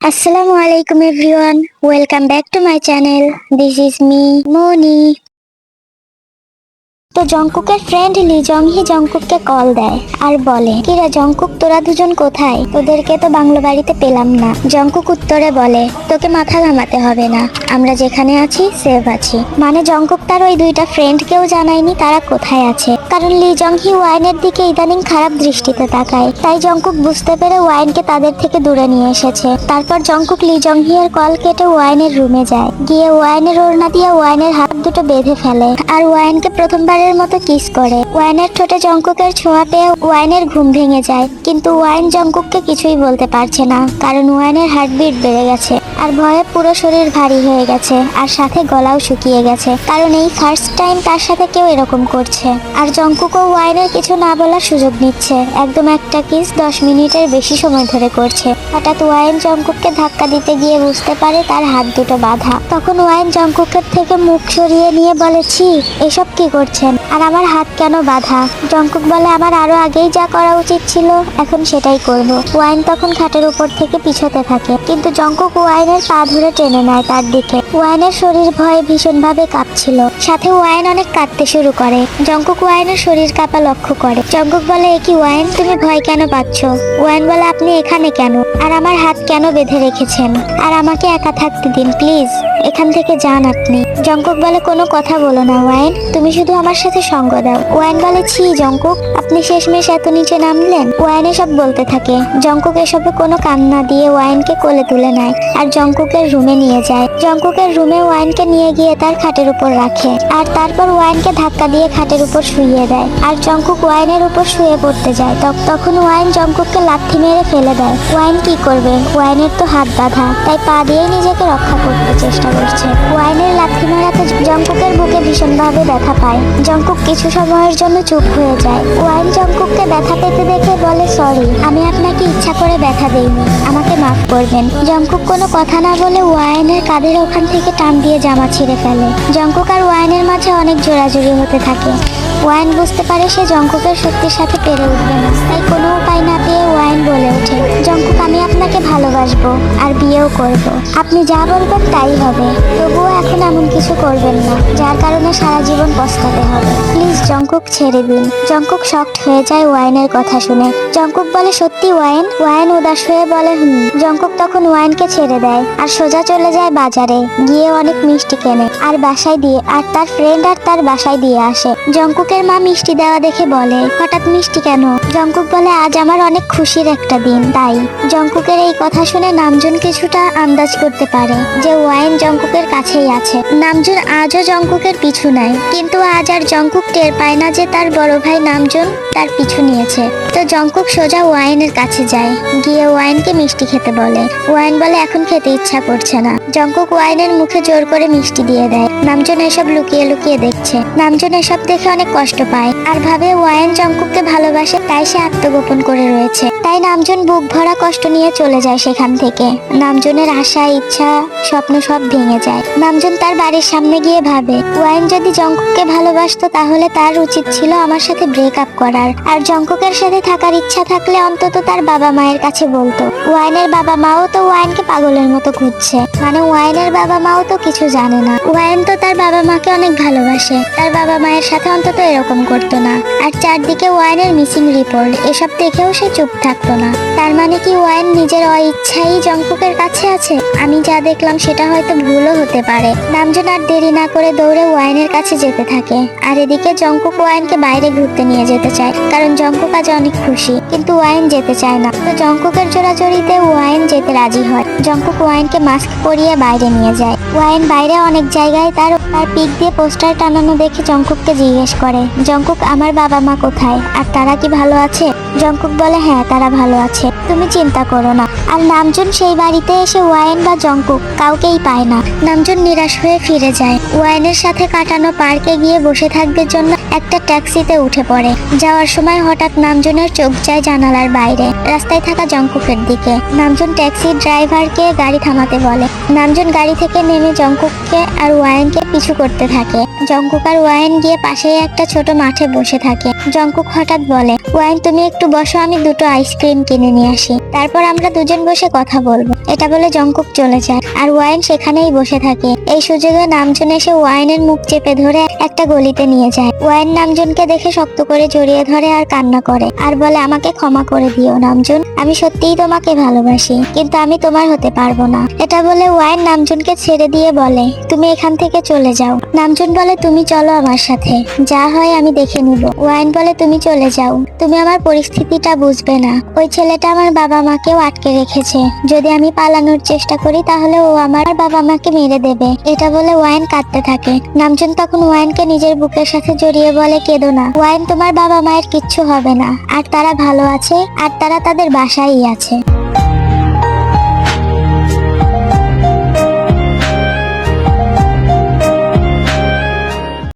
আসসালামু আলাইকুম everyone welcome back to my channel this is me Moni তো জংকুকের ফ্রেন্ড লি জংহি জংকুককে কল দেয় আর বলে, কিরা জংকুক, তোরা দুজন কোথায়? তোদেরকে তো বাংলো বাড়িতে পেলাম না। জংকুক উত্তরে বলে, তোকে মাথা ঘামাতে হবে না। আমরা যেখানে আছি সেভ আছি। মানে জংকুক তার ওই দুইটা ফ্রেন্ডকেও জানায়নি তারা কোথায় আছে। কারণ লি জংহি ওয়াইনের দিকে ইদানিং খারাপ দৃষ্টিতে তাকায়। তাই জংকুক বুঝতে পেরে ওয়াইনকে তাদের থেকে দূরে নিয়ে এসেছে। তারপর জংকুক লি জংহি এর কল কেটে ওয়াইনের রুমে যায়। গিয়ে ওয়াইনের ওড়না দিয়ে ওয়াইনের হাত দুটো বেঁধে ফেলে। আর ওয়াইনকে প্রথমবারের মতো কিস করে। ওয়াইনের ঠোঁটে জঙ্কুকের ছোঁয়া পেয়ে ওয়াইনের ঘুম ভেঙে যায়। কিন্তু ওয়াইন জঙ্কুককে কিছুই বলতে পারছে না, কারণ ওয়াইনের হার্টবিট বেড়ে গেছে। আর ভয়ে পুরো শরীর ভারী হয়ে গেছে, আর সাথে গলাও শুকিয়ে গেছে। কারণ এই ফার্স্ট টাইম তার সাথে কেউ এরকম করছে। আর জংকুকও ওয়াইনের কিছু না বলার সুযোগ নিচ্ছে। একদম একটা কিস দশ মিনিটের বেশি সময় ধরে করছে। হঠাৎ ওয়াইন জংকুককে ধাক্কা দিতে গিয়ে বুঝতে পারে তার হাত দুটো বাঁধা। তখন ওয়াইন জংকুকের থেকে মুখ সরিয়ে নিয়ে বলে, ছি, এসব কি করছেন? আর আমার হাত কেন বাঁধা? জংকুক বলে, আমার আরও আগেই যা করা উচিত ছিল, এখন সেটাই করব। ওয়াইন তখন খাটের উপর থেকে পিছোতে থাকে। কিন্তু জংকুক ওয়াইনের পা ধরে টেনে নেয় তার দিকে। ওয়াইনের শরীর ভয়ে ভীষণভাবে কাঁপছিল। সাথে ওয়াইন অনেক কাঁদতে শুরু করে। জঙ্কুক ওয়াইনের শরীর কাঁপা লক্ষ্য করে। জঙ্কুক বলে, এ কি ওয়াইন? তুমি ভয় কেন পাচ্ছ? ওয়াইন বলে, আপনি এখানে কেন? আর আমার হাত কেন বেঁধে রেখেছেন? আর আমাকে একা থাকতে দিন, প্লিজ। এখান থেকে যান আপনি। জংকুক বলে কোনো কথা বলো না, ওয়াইন। তুমি শুধু আমার সাথে সঙ্গ দাও। ওয়াইন বলে, ছি জংকুক আপনি শেষমেশ এত নিচে নামলেন? ওয়াইন এসব বলতে থাকে। জংকুক এসবে কোনো কান্না দিয়ে ওয়াইনকে কোলে তুলে নেয় আর জংকুকের রুমে নিয়ে যায়। জংকুকের রুমে ওয়াইনকে নিয়ে গিয়ে তার খাটের উপর রাখে আর তারপর ওয়াইনকে ধাক্কা দিয়ে খাটের উপর শুইয়ে দেয় আর জংকুক ওয়াইনের উপর শুয়ে পড়তে যায়। তখ- তখন ওয়াইন জংকুককে লাথি মেরে ফেলে দেয়। ওয়াইন কি করবে? ওয়াইনের তো হাত বাঁধা, তাই পা দিয়েই নিজেকে রক্ষা করতে চেষ্টা করছে। ওয়াইনের লাথি মারাতে জঙ্কুকের বুকে ভীষণভাবে ব্যথা পায়। জঙ্কুক কিছু সময়ের জন্য চুপ হয়ে যায়। ওয়াইন জঙ্কুককে ব্যথা পেতে দেখে বলে, সরি, আমি আপনাকে ইচ্ছা করে ব্যথা দেইনি। আমাকে মাফ করবেন। জঙ্কুক কোনো কথা না বলে ওয়াইনের কাঁধের ওখান থেকে টান দিয়ে জামা ছিঁড়ে ফেলে। জঙ্কুক আর ওয়াইনের মাঝে অনেক জোরাজুরি হতে থাকে। ওয়াইন বুঝতে পারে সে জঙ্কুকের শক্তির সাথে পেরে উঠবে না তাই কোনো উপায় না পেয়ে ওয়াইন বলে ওঠে, জঙ্কুক, আমি আপনাকে ভালোবাসবো আর বিয়েও করব। আপনি যা বলবেন তাই হবে তবুও এখন এমন কিছু করবেন না। যার কারণে সারা জীবন পস্তাতে হবে। প্লিজ, জংকুক ছেড়ে দিন। জংকুক শক্ট হয়ে যায় ওয়াইনের কথা শুনে। জংকুক বলে, সত্যি ওয়াইন? ওয়াইন উদাস হয়ে বলে, হুম। জংকুক তখন ওয়াইনকে ছেড়ে দেয় আর সোজা চলে যায় বাজারে। গিয়ে অনেক মিষ্টি কেনে। আর বাসায় দিয়ে, আর তার ফ্রেন্ড আর তার বাসায় দিয়ে আসে। জংকুকের মা মিষ্টি দেওয়া দেখে বলে, হঠাৎ মিষ্টি কেন? জংকুক বলে, আজ আমার অনেক খুশির একটা দিন, তাই। জংকুকের এই কথা শুনে নামজন কিছুটা আন্দাজ করতে পারে যে ওয়াইন জংকুকের কাছেই আছে। নামজুন আজও জংকুকের পিছু নেয়। কিন্তু আজ আর জংকুক টের পায় না যে তার বড় ভাই নামজুন তার পিছু নিয়েছে। তো জংকুক সোজা ওয়াইনের কাছে যায়। গিয়ে ওয়াইনকে মিষ্টি খেতে বলে। ওয়াইন বলে, এখন খেতে ইচ্ছা করছে না। জংকুক ওয়াইনের মুখে জোর করে মিষ্টি দিয়ে দেয়। নামজুন এসব লুকিয়ে লুকিয়ে দেখছে। নামজুন এসব দেখে অনেক কষ্ট পায় আর ভাবে ওয়াইন জংকুককে ভালোবাসে, তাই সে আত্মগোপন করে রয়েছে। তাই নামজুন বুক ভরা কষ্ট নিয়ে চলে যায় সেখান থেকে। নামজুনের আশা, ইচ্ছা, স্বপ্ন সব ভেঙে যায়। নামজুন তার বাড়ির সামনে গিয়ে ভাবে, ওয়াইন যদি জংকুককে ভালোবাসতো তাহলে তার উচিত ছিল আমার সাথে ব্রেকআপ করার। আর জংকুকের সাথে থাকার ইচ্ছা থাকলে অন্তত তার বাবা মায়ের কাছে বলতো, ওয়াইনের বাবা মাও তো ওয়াইনকে পাগলের মতো খুঁজছে। মানে ওয়াইনের বাবা মাও তো কিছু জানে না। ওয়াইন তো তার বাবা মাকে অনেক ভালোবাসে, তার বাবা মায়ের সাথে অন্তত এরকম করতো না। আর চারদিকে ওয়াইনের মিসিং রিপোর্ট এসব দেখেও সে চুপ থাকতো না। তার মানে কি ওয়াইন নিজের অইচ্ছাই জংকুকের কাছে আছে? আমি যা দেখলাম সেটা হয়তো ভুলও হতে পারে। নামজন আর দেরি না করে দৌড়ে ওয়াইনের কাছে যেতে থাকে। আর এদিকে জংকুক ওয়াইনকে বাইরে ঘুরতে নিয়ে যেতে চায়, কারণ জংকুক আজ অনেক খুশি, কিন্তু ওয়াইন যেতে চায় না। তো জংকুকের জোড়াজড়িতে ওয়াইন যেতে রাজি হয়। জংকুক ওয়াইনকে মাস্ক পরিয়ে বাইরে নিয়ে যায়। ওয়াইন বাইরে অনেক জায়গায় তার তার পিক দিয়ে পোস্টার টানানো দেখে জংকুককে জিজ্ঞেস করে, জঙ্কুক, আমার বাবা মা কোথায়? আর তারা কি ভালো আছে? জংকুক বলে হ্যাঁ তারা ভালো আছে। তুমি চিন্তা করো না। আর নামজুন সেই বাড়িতে এসে ওয়াইন বা জংকুক কাউকেই পায় না। নামজুন নিরাশ হয়ে ফিরে যায়। ওয়াইনের সাথে কাটানো পার্কে গিয়ে বসে থাকবে জন্য একটা ট্যাক্সিতে উঠে পড়ে। যাওয়ার সময় হঠাৎ নামজনের চোখ যায় জানালার বাইরে। রাস্তায় থাকা জঙ্কুকের দিকে। নামজন ট্যাক্সির ড্রাইভারকে গাড়ি থামাতে বলে। নামজন গাড়ি থেকে নেমে জঙ্কুককে আর ওয়াইনকে পিছু করতে থাকে। জঙ্কুক আর ওয়াইন গিয়ে পাশেই একটা ছোট মাঠে বসে থাকে। জঙ্কুক হঠাৎ বলে, ওয়াইন, তুমি একটু বসো, আমি দুটো আইসক্রিম কিনে নিয়ে আসি। তারপর আমরা দুজন বসে কথা বলব। এটা বলে জঙ্কুক চলে যায় আর ওয়াইন সেখানেই বসে থাকে। এই সুযোগে নামজন এসে ওয়াইনের মুখ চেপে ধরে একটা গলিতে নিয়ে যায়। ওয়াইন নামজনকে দেখে শক্ত করে জড়িয়ে ধরে আর কান্না করে। আর বলে, আমাকে ক্ষমা করে দিও নামজন। আমি সত্যিই তোমাকে ভালোবাসি, কিন্তু আমি তোমার হতে পারব না। এটা বলে ওয়াইন নামজনকে ছেড়ে দিয়ে বলে, তুমি এখান থেকে চলে যাও। নামজন বলে, তুমি চলো আমার সাথে। যা হয় আমি দেখে নিব। ওয়াইন বলে, তুমি চলে যাও। তুমি আমার পরিস্থিতিটা বুঝবে না। ওই ছেলেটা আমার বাবা মাকেও আটকে রেখেছে। যদি আমি পালানোর চেষ্টা করি, তাহলে ও আমার বাবা মাকে মেরে দেবে। এটা বলে ওয়াইন কাঁদতে থাকে। নামজন তখন ওয়াইনকে নিজের বুকের সাথে জড়িয়ে বলে কেঁদো না। ওয়াইন তোমার বাবা মায়ের কিচ্ছু হবে না। আর তারা ভালো আছে, আর তারা তাদের বাসায়ই আছে।